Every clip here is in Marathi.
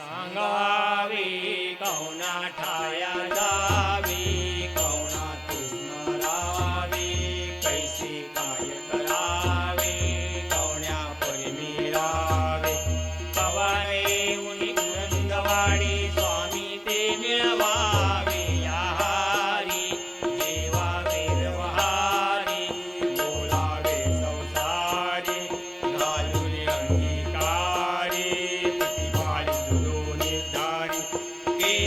啊，个。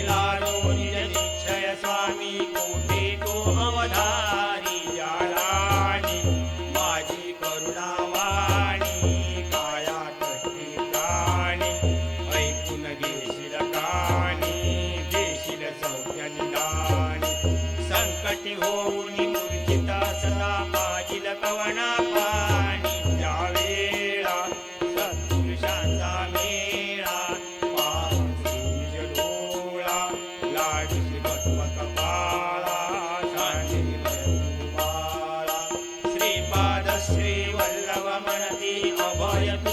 लाडो निजनिच्छय स्वामी कोठे तो अवधारी जालाणी माझी करुणावाणी काया कठे प्राणी ऐकून घेशील संकटी होऊन मूर्खिता सदा पाहिल कवना Vaya tu